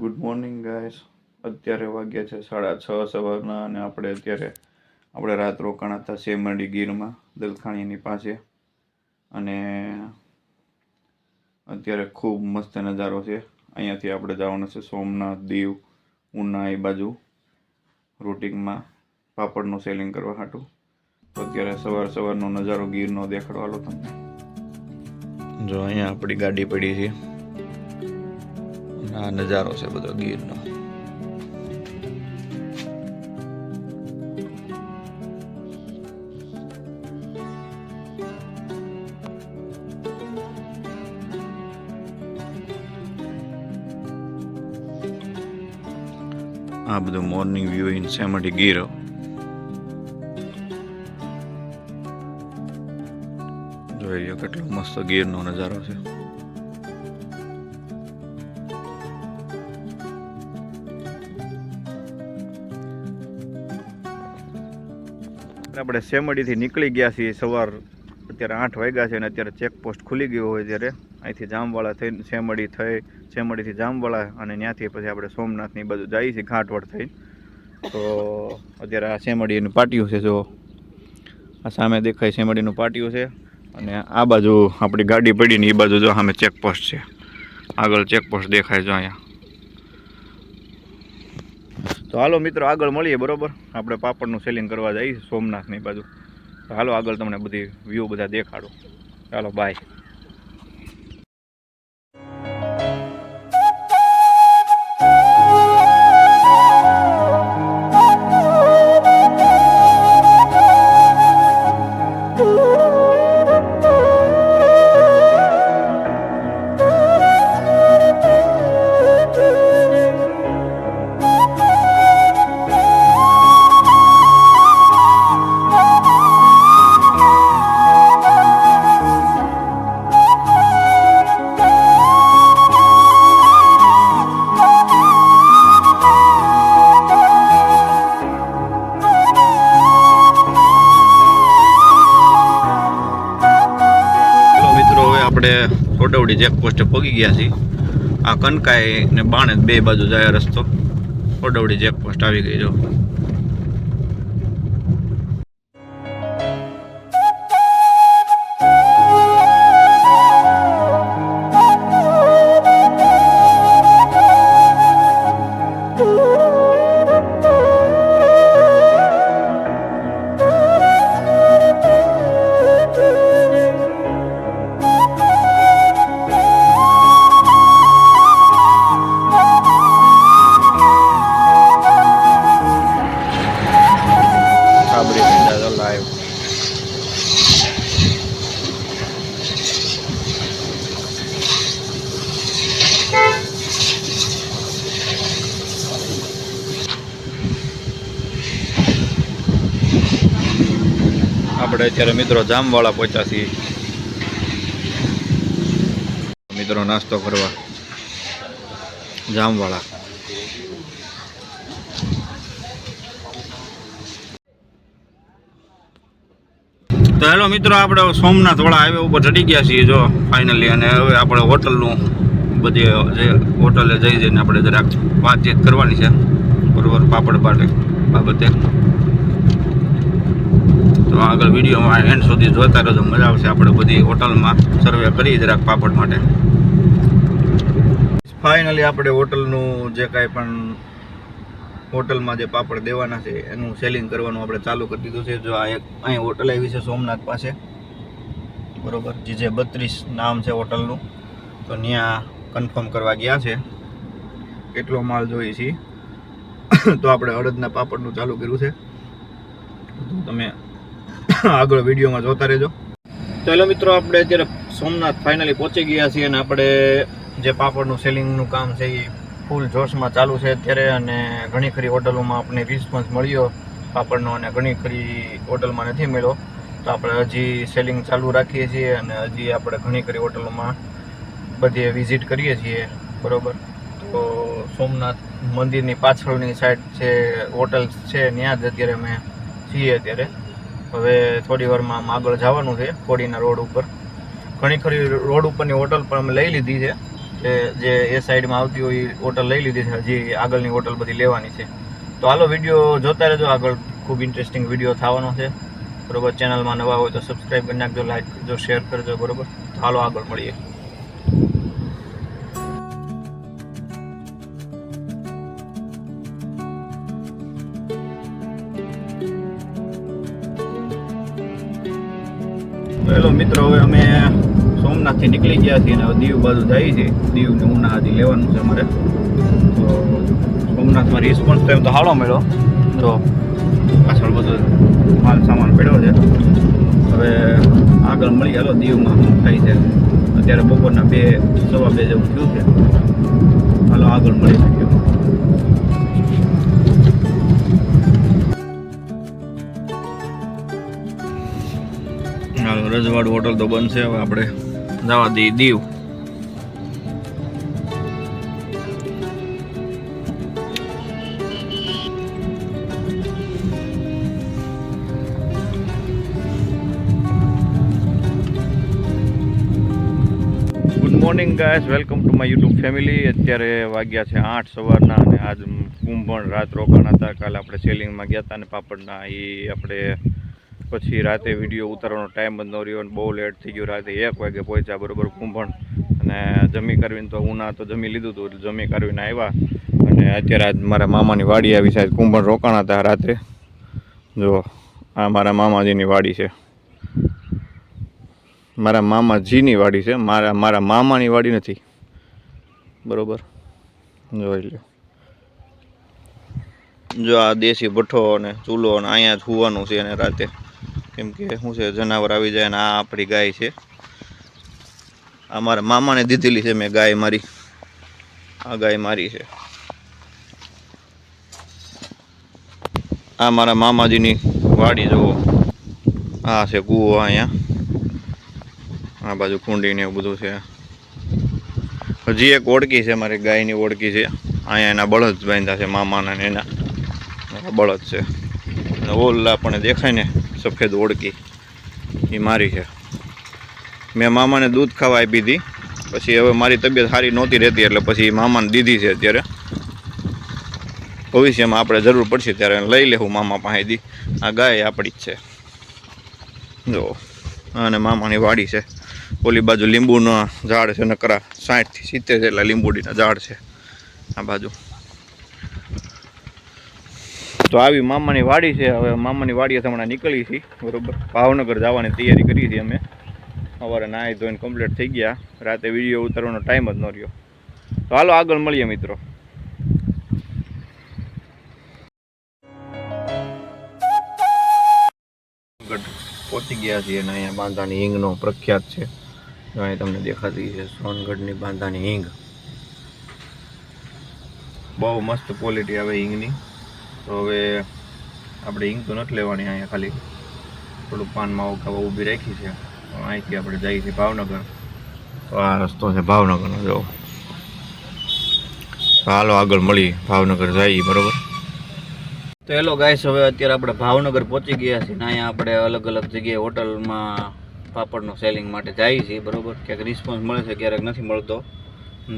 Good morning guys અત્યારે વાગ્યા છે સાડા છ સવારના અને આપણે અત્યારે આપણે રાત રોકાણા હતા સેમરડી ગીરમાં, દલખાણીની પાસે. અને અત્યારે ખૂબ મસ્ત નજારો છે. અહીંયાથી આપણે જવાનું છે સોમનાથ દીવ, ઉના એ બાજુ રૂટિંગમાં પાપડનું સેલિંગ કરવા હાટું. તો અત્યારે સવાર સવારનો નજારો ગીરનો દેખાડવાલો તમને. જો અહીંયા આપણી ગાડી પડી છે. આ નજારો છે બધો ગીરનો. આ બધું મોર્નિંગ વ્યૂ ઇન સેમટી ગીર. જોઈ લો કેટલો મસ્ત ગીરનો નજારો છે. આપણે સેમડીથી નીકળી ગયા છીએ સવાર. અત્યારે આઠ વાગ્યા છે અને અત્યારે ચેકપોસ્ટ ખુલી ગયો હોય ત્યારે અહીંથી જામવાળા થઈને સેમડી થઈ સેમડીથી જામવાળા અને ત્યાંથી પછી આપણે સોમનાથની બાજુ જઈએ છીએ, ઘાટવડ થઈને તો અત્યારે આ શેમડીનું પાટિયું છે જો આ સામે દેખાય સેમડીનું પાટિયું છે અને આ બાજુ આપણી ગાડી પડીને એ બાજુ જો સામે ચેકપોસ્ટ છે. આગળ ચેકપોસ્ટ દેખાય જો અહીંયા. તો હાલો મિત્રો, આગળ મળીએ, બરોબર? આપણે પાપડનું સેલિંગ કરવા જઈએ સોમનાથની બાજુ. હાલો આગળ તમને બધી વ્યૂ બધા દેખાડો. ચાલો બાય આપણે સોડવડી ચેકપોસ્ટે પહોંચી ગયા છીએ. આ કનકાઈ ને બાણે બે બાજુ જાય રસ્તો. સોડવડી ચેકપોસ્ટ આવી ગઈ જો. આપણે અત્યારે મિત્રો જામવાળા પહોંચ્યા છીએ. મિત્રો નાસ્તો કરવા. જામવાળા. તો હેલો મિત્રો, આપણે સોમનાથ વાળા હાઈવે ઉપર ચડી ગયા છીએ જો ફાઇનલી અને હવે આપણે હોટલનું બધી જે હોટલે જઈ જઈને આપણે જરાક વાતચીત કરવાની છે. બરોબર, પાપડ પાટે બાબતે આગળ વિડીયોમાં એન્ડ સુધી જોતા રહેજો. મજા આવશે આપણે બધી હોટલમાં સર્વે કરી જરાક પાપડ માટે. ફાઇનલી આપણે હોટલનું જે કાંઈ પણ હોટલમાં જે પાપડ દેવાના છે, એનું સેલિંગ કરવાનું આપણે ચાલુ કરી દીધું છે. જો આ એક અહીં હોટલ આવી છે સોમનાથ પાસે. બરોબર? જે બત્રીસ નામ છે હોટલનું. તો ત્યાં કન્ફર્મ કરવા ગયા છે. કેટલો માલ જોઈએ છીએ. તો આપણે અડદના પાપડનું ચાલુ કર્યું છે. તમે આગળ વિડીયોમાં જોતા રહેજો. ચાલો મિત્રો, આપણે અત્યારે સોમનાથ ફાઇનલી પહોંચી ગયા છીએ અને આપણે જે પાપડનું સેલિંગનું કામ છે એ ફૂલ જોશમાં ચાલુ છે અત્યારે અને ઘણી ખરી હોટલોમાં આપણને રિસ્પોન્સ મળ્યો પાપડનો અને ઘણી ખરી હોટલમાં નથી મળ્યો. તો આપણે હજી સેલિંગ ચાલુ રાખીએ છીએ અને હજી આપણે ઘણી ખરી હોટલોમાં બધે વિઝિટ કરીએ છીએ. બરોબર? તો સોમનાથ મંદિરની પાછળની સાઈડ છે હોટલ્સ છે, ત્યાં જ અત્યારે અમે છીએ અત્યારે. હવે થોડી વારમાં આમ આગળ જવાનું છે, કોડીના રોડ ઉપર. ઘણી ખરી રોડ ઉપરની હોટલ પણ અમે લઈ લીધી છે, કે જે એ સાઈડમાં આવતી હોય એ હોટલ લઈ લીધી છે, હજી આગળની હોટલ બધી લેવાની છે. તો હાલો વીડિયો જોતા રહેજો, આગળ ખૂબ ઇન્ટરેસ્ટિંગ વીડિયો થવાનો છે. બરોબર, ચેનલમાં નવા હોય તો સબસ્ક્રાઈબ કરી નાખજો લાઈક કરજો શેર કરજો, બરોબર? તો હાલો આગળ મળીએ. સોમનાથથી નીકળી ગયા છીએ અને દીવ બાજુ જાય છે. દીવ ને ઉના આદિ લેવાનું છે અમારે. તો સોમનાથમાં રિસ્પોન્સ તો એમ તો હાલો મળ્યો. જો પાછળ બધો માલ સામાન પડ્યો છે. હવે આગળ મળી હાલો, દીવમાં થાય છે. અત્યારે બપોરના બે, સવા બે જેવું થયું છે. હાલો, આગળ મળી શકીએ. રજવાડું હોટલ તો બંધ છે હવે આપણે. જવા દઈએ Diu morning guys welcome to my YouTube family અત્યારે વાગ્યા છે આઠ સવારના અને આજ કુંભણ રાત રોકાણા હતા. કાલે આપણે સેલિંગમાં ગયા હતા અને પાપડના એ આપણે પછી રાતે વીડિયો ઉતારવાનો ટાઈમ જ ન રહ્યો અને બહુ લેટ થઈ ગયો. રાતે એક વાગે પહોંચ્યા બરાબર કુંભણ. અને જમી કરવીને તો ઉના તો જમી લીધું હતું જમી કરવીને આવ્યા. અને અત્યારે આજ મારા મામાની વાડી આવી સાહેબ કુંભણ રોકાણા હતા રાત્રે. જો, આ મારા મામાજીની વાડી છે. મારા મામાજીની વાડી છે. મારા મારા મામાની વાડી નથી. બરોબર? જોઈ લ્યો. જો આ દેશી ભઠ્ઠો અને ચૂલો અને અહીંયા જ હોવાનું છે અને રાતે. કેમ કે શું છે, જનાવર આવી જાય અને આ આપણી ગાય છે. આ મારા મામાને દીધેલી છે મેં ગાય મારી. આ ગાય મારી છે. આ મારા મામાજીની વાડી જુઓ. આ છે કૂવો અહીંયા. આ બાજુ કુંડી ને એવું બધું છે. હજી એક ઓળખી છે મારી ગાયની ઓળખી છે. અહીંયા એના બળદ બાંધ્યા છે મામાના ને એના. બળદ છે. ઓલા પણ દેખાય ને. સફેદ ઓળખી. એ મારી છે. મેં મામાને દૂધ ખાવા આપી હતી. પછી હવે મારી તબિયત સારી નહોતી રહેતી, એટલે પછી મામાને દીધી છે અત્યારે. ભવિષ્યમાં આપણે જરૂર પડશે ત્યારે લઈ લેવું મામા પાસેથી. આ ગાય આપણી જ છે. જો, અને મામાની વાડી છે. ઓલી બાજુ લીંબુના ઝાડ છે, નકરા સાઠથી સિત્તેર જેટલા લીંબુડીના ઝાડ છે. આ બાજુ. તો આવી મામાની વાડી છે. હવે મામાની વાડીએ હમણાં નીકળી છીએ. બરોબર? ભાવનગર જવાની તૈયારી કરી હતી અમે. સવારે નાહી ધોઈને કમ્પ્લીટ થઈ ગયા. રાતે વીડિયો ઉતારવાનો ટાઈમ જ ન રહ્યો. તો હાલો આગળ મળીએ મિત્રો. પહોંચી ગયા છીએ અને અહીંયા બાંધાની હિંગનો પ્રખ્યાત છે. અહીંયા અહીં તમને દેખાતી છે સોનગઢની બાંધાની હિંગ. બહુ મસ્ત ક્વોલિટી આવે હિંગની. તો હવે આપણે હિંગ તો નથી લેવાની અહીંયા ખાલી. થોડુંક પાનમાં ખાવા ઊભી રાખી છે. અહીંથી આપણે જઈએ છીએ ભાવનગર. તો આ રસ્તો છે ભાવનગરનો, જો. હાલો આગળ મળી ભાવનગર જઈએ, બરોબર? તો હેલો ગાઈસ, હવે અત્યારે આપણે ભાવનગર પહોંચી ગયા છીએ ને અહીંયા આપણે અલગ અલગ જગ્યાએ હોટલમાં પાપડનું સેલિંગ માટે જઈએ છીએ, બરોબર? ક્યાંક રિસ્પોન્સ મળે છે, ક્યારેક નથી મળતો.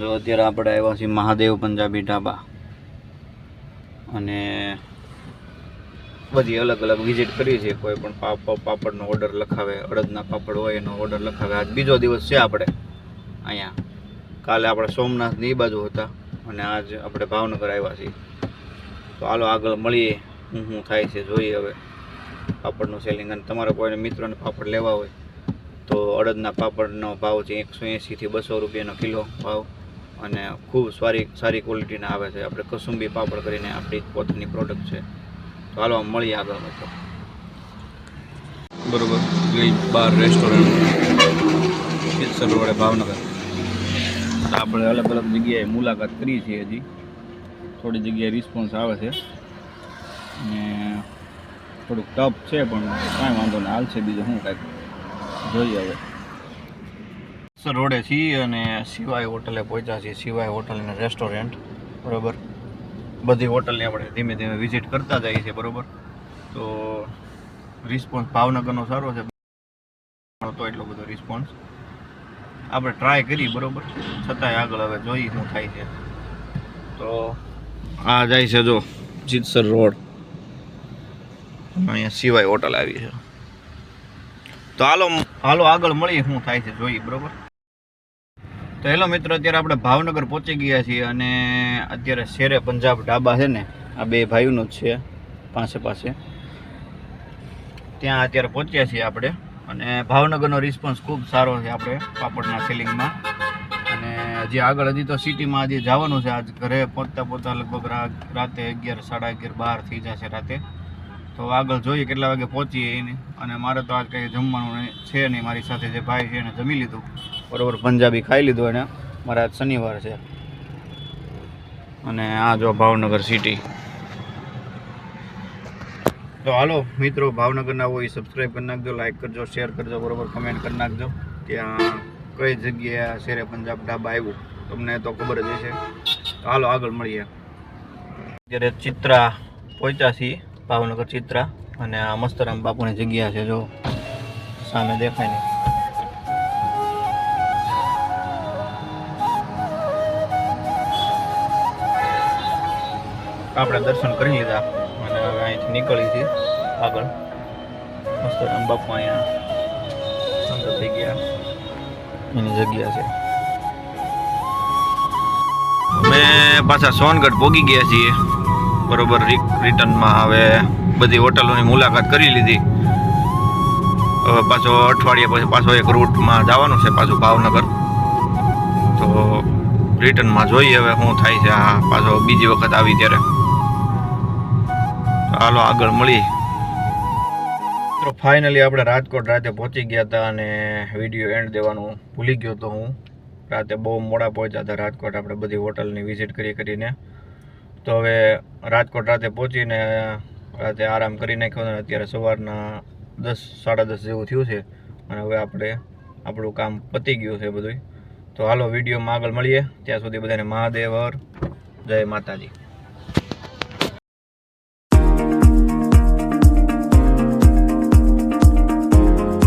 જો અત્યારે આપણે આવ્યા છીએ મહાદેવ પંજાબી ઢાબા. અને બધી અલગ અલગ વિઝિટ કરીએ છીએ. કોઈ પણ પાપ પાપડનો ઓર્ડર લખાવે, અડદના પાપડ હોય એનો ઓર્ડર લખાવે. આજ બીજો દિવસ છે આપણે. અહીંયા. કાલે આપણે સોમનાથની એ બાજુ હતા અને આજ આપણે ભાવનગર આવ્યા છીએ. તો હાલો આગળ મળીએ. હું શું થાય છે જોઈએ હવે પાપડનું સેલિંગ અને તમારા કોઈને મિત્રોને પાપડ લેવા હોય તો અડદના પાપડનો ભાવ છે એકસો એંસીથી બસો રૂપિયાનો કિલો ભાવ. અને ખૂબ સારી સારી ક્વોલિટીના આવે છે. આપણે કસુંબી પાપડ કરીને આપણી પોતાની પ્રોડક્ટ છે. તો હાલો મળીએ આગળ મિત્રો. બરોબર. ગ્રીલ બાર રેસ્ટોરન્ટ રોડે ભાવનગર. આપણે અલગ અલગ જગ્યાએ મુલાકાત કરી છે હજી. થોડી જગ્યાએ રિસ્પોન્સ આવે છે. અને થોડુંક ટફ છે, પણ કાંઈ વાંધો નહીં. હાલ છે બીજું શું કાંઈક જોઈએ હવે. સર, રોડે છીએ અને શિવાય હોટલે પહોંચ્યા છીએ. શિવાય હોટલ અને રેસ્ટોરન્ટ બરાબર? બધી હોટલની આપણે ધીમે ધીમે વિઝિટ કરતા જઈએ છીએ બરોબર? તો રિસ્પોન્સ ભાવનગરનો સારો છે. તો એટલો બધો રિસ્પોન્સ આપણે ટ્રાય કરી, બરાબર? છતાંય આગળ હવે જોઈએ શું થાય છે. તો આ જાય છે જો, જીતસર રોડ. અહીંયા સિવાય હોટલ આવી છે. તો હાલો હાલો આગળ મળીએ શું થાય છે, જોઈએ, બરોબર? તો હેલો મિત્રો, અત્યારે આપણે ભાવનગર પહોંચી ગયા છીએ અને અત્યારે શેરે પંજાબ ઢાબા છે ને, આ બે ભાઈઓનું જ છે, પાસે પાસે. ત્યાં અત્યારે પહોંચ્યા છીએ આપણે અને ભાવનગરનો રિસ્પોન્સ ખૂબ સારો છે આપણે પાપડના સેલિંગમાં અને હજી આગળ હજી તો સિટીમાં હજી જવાનું છે, આજ ઘરે પહોંચતા પહોંચતા લગભગ રાતે અગિયાર, સાડા અગિયાર, બાર થઈ જશે રાતે. તો આગળ જોઈએ કેટલા વાગે પહોંચીએ એને. અને મારે તો આજ કંઈ જમવાનું છે નહીં, મારી સાથે જે ભાઈ છે એને જમી લીધું. બરોબર, પંજાબી ખાઈ લીધું એને. મારા આજ શનિવાર છે. અને આ જો ભાવનગર સિટી તો હાલો, મિત્રો ભાવનગરના હોય સબસ્ક્રાઈબ કરી નાખજો લાઈક કરજો શેર કરજો, બરોબર કમેન્ટ કરી નાખજો. ત્યાં કઈ જગ્યાએ શેરે પંજાબ ઢાબા આવ્યું, તમને તો ખબર જ હશે. હાલો, આગળ મળીએ. અત્યારે ચિત્રા પહોંચ્યા છીએ, ભાવનગર ચિત્રા. અને આ મસ્તરામ બાપુની જગ્યા છે, જો સામે દેખાય ને. આપણે દર્શન કરી લીધા અને હવે અહીંથી નીકળી છીએ આગળ. મસ્તરામ બાપુ અહીંયા સંત થઈ ગયા. એની જગ્યા છે. અમે પાછા સોનગઢ પોગી ગયા છીએ. બરોબર રિટર્નમાં હવે બધી હોટલોની મુલાકાત કરી લીધી. હવે પાછો અઠવાડિયા પછી પાછો એક રૂટમાં જવાનું છે પાછું ભાવનગર. તો રિટર્નમાં જોઈએ હવે શું થાય છે આ પાછો બીજી વખત આવી ત્યારે. હાલો આગળ મળી મિત્રો ફાઇનલી આપણે રાજકોટ રાતે પહોંચી ગયા હતા અને વીડિયો એન્ડ દેવાનું ભૂલી ગયો તો હું. રાતે બહુ મોડા પહોંચ્યા હતા રાજકોટ, આપણે બધી હોટલની વિઝિટ કરી કરીને. તો હવે રાજકોટ રાતે પહોંચીને રાતે આરામ કરી નાખ્યો અને અત્યારે સવારના દસ, સાડા દસ જેવું થયું છે. અને હવે આપણે આપણું કામ પતી ગયું છે બધું તો હાલો વિડીયોમાં આગળ મળીએ. ત્યાં સુધી બધાને મહાદેવ જય માતાજી.